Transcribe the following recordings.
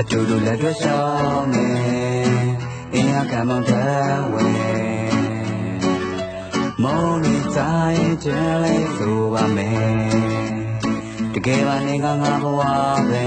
အတူတူလက်တွဲရှောင်းနေအင်းရကံမောင်တဲ့ဝဲမောင်လေးတိုင်းကျဲလေးဆိုပါမယ်တကယ်ပါနေကငါဘဝပဲ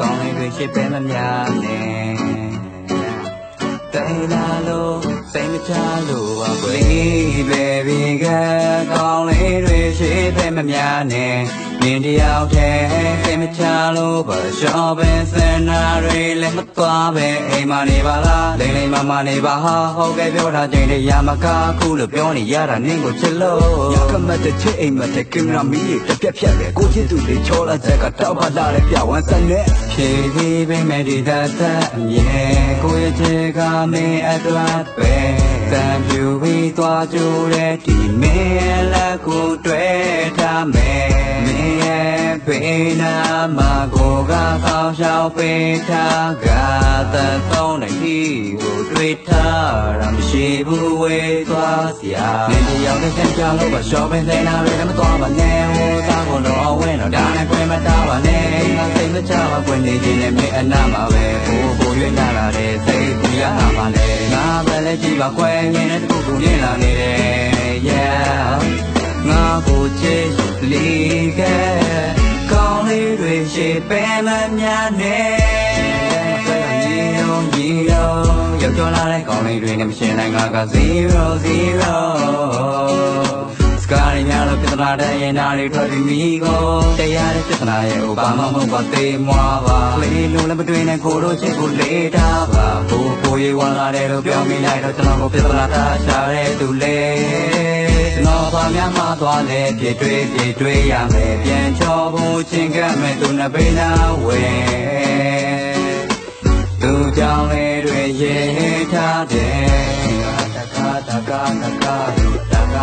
ကောင်းလေးတွေရှိပဲမများနဲ့တိုင်လာလို့စိတ်မချလို့ပါကွယ် baby ကကောင်းလေးတွေရှိပဲမများနဲ့ မြင်တယောက်တည်းစိတ်မချလို့ပါရှော့ပဲစင်နာတွေလည်းမသွားပဲအိမ်မနေပါလားလိမ့်လိမ့်မမနေပါဟာဟုတ်ကဲ့ပြောထားချိန်တည်းရမကားခုလို့ပြောနေရတာနင်းကိုချစ်လို့ညကမတ်တဲ့ချစ်အိမ်မက်တဲ့ကင်မရာမီးတစ်ပြက်ဖြတ်ပဲကိုချစ်သူလေးချောလာချက်ကတောက်ပါလာတဲ့ပြဝမ်းစံနဲ့ဖြည်းဖြည်းပဲမဲ့ဒီသက်သက်အမြဲကိုရဲ့ချက်ကမင်းအတွက်ပဲ တန်ပြူပြီးသွားကြိုးတဲ့ဒီမင်းလက်ကိုတွေ့ထားမယ်မင်းရဲ့ဘေးနာမှာကိုကကောင်းရှောက်ပေးထားကသက်သုံးတဲ့ဒီကိုတွေ့ထားတာမရှိဘူးဝေးသွားစရာနေတယောက်နဲ့ဆင်ကြလို့ပါရှော့ပင်းတဲ့နာတွေလည်းမသွားပါနဲ့ဟိုသားကိုတော့အဝဲတော့ဒါနဲ့ခွဲမတားပါနဲ့ငါစိတ် မချပါကွနေခြင်းနဲ့မင်းအနာမှာပဲဟိုကိုရွေးလာတာတဲ့စိတ်ကူရမှာလေငါပဲလက်ကြည့်ပါခွဲငင်းတဲ့တခုခုမြင်လာနေတယ် yeah ငါကိုချစ်လီကဲကောင်းလေးတွေရှိပဲမများနဲ့ညီတော့ညီတော့ရောက်ကြလာတဲ့ကောင်းလေးတွေနဲ့မရှင်နိုင်ငါက0 0စကားရင်းများ လို့ပြဿနာတဲ့ရင်နာတွေထွက်ပြီးမိကိုတရားတဲ့ပြဿနာရဲ့ဥပါမမဟုတ်ပါသေးမွားပါလေးလုံးလည်းမတွေ့နဲ့ကိုတို့ချစ်ကိုလေးတာပါဘိုးကိုရေးဝါလာတယ်လို့ပြောမိလိုက်တော့ကျွန်တော်ကိုပြဿနာထားရှာတဲ့သူလေးကျွန်တော်ဘာများမှသွားလဲပြေတွေးပြေတွေးရမယ်ပြန်ချောဖို့ချင်းကပ်မယ်သူနှစ်ပိနာဝဲသူကြောင့်လေတွေရေထားတယ်တကားတကားတကားတကားတကားတကား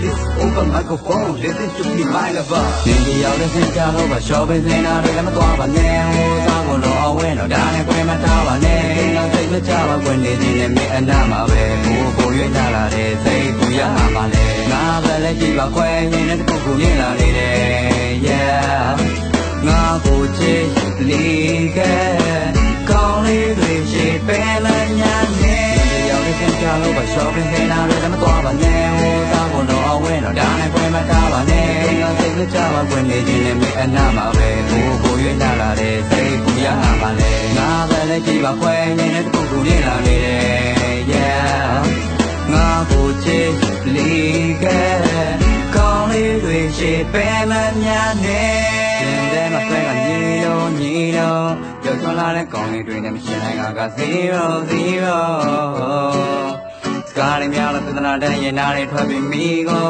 Please open microphone listen to me my lover နေဒီရောက်တဲ့စင်ကြလို့ပါ shopping center တွေလည်းမသွားပါနဲ့ဟိုစားကိုတော့အဝဲတော့ဒါနဲ့ခွဲမထားပါနဲ့ငါစိတ်မချပါကွနေနေနဲ့မင်းအနာမှာပဲဟိုကိုရွေးလာလာတဲ့စိတ်ကူရမှာလေငါပဲလက်ကြည့်ပါခွဲရင်းတဲ့တခုခုမြင်လာနေတယ် yeah ငါကိုချစ်လီကဲကောင်းလေးတွေရှိပဲမညာနဲ့ရောက်တဲ့စင်ကြလို့ပါ shopping center တွေလည်းမသွားပါနဲ့ဟိုစားကို တော့အဝဲတော့ဒါနဲ့ခွဲမထားပါနဲ့ငါစိတ်မချပါကွနေခြင်းနဲ့မင်းအနာမှာပဲဟိုကိုရွေးလာလာတဲ့စိတ်ကူရမှာလေငါပဲလက်ကြည့်ပါခွဲရင်းတဲ့တခုခုမြင်လာနေတယ် yeah ငါကိုချစ်လီကဲကောင်းလေးတွေရှိပဲမများနဲ့ရှင်တဲ့မှာဆွဲကညီလုံးညီလုံးကြောက်ကြလာတဲ့ကောင်းလေးတွေနဲ့မရှင်နိုင်ကက0 0စ ကားရင်းများလို့သဒ္ဒနာတဲ့ရင်နာတွေထွက်ပြီးမိကို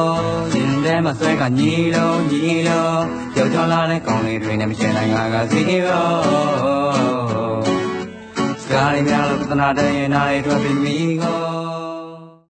ရှင်တဲ့မှာဆွဲကညီလုံးညီလုံးကြောက်ကြလာတဲ့ကောင်းလေးတွေနဲ့မရှင်နိုင်ကက0စကားရင်းများလို့သဒ္ဒနာတဲ့ရင်နာတွေထွက်ပြီးမိကို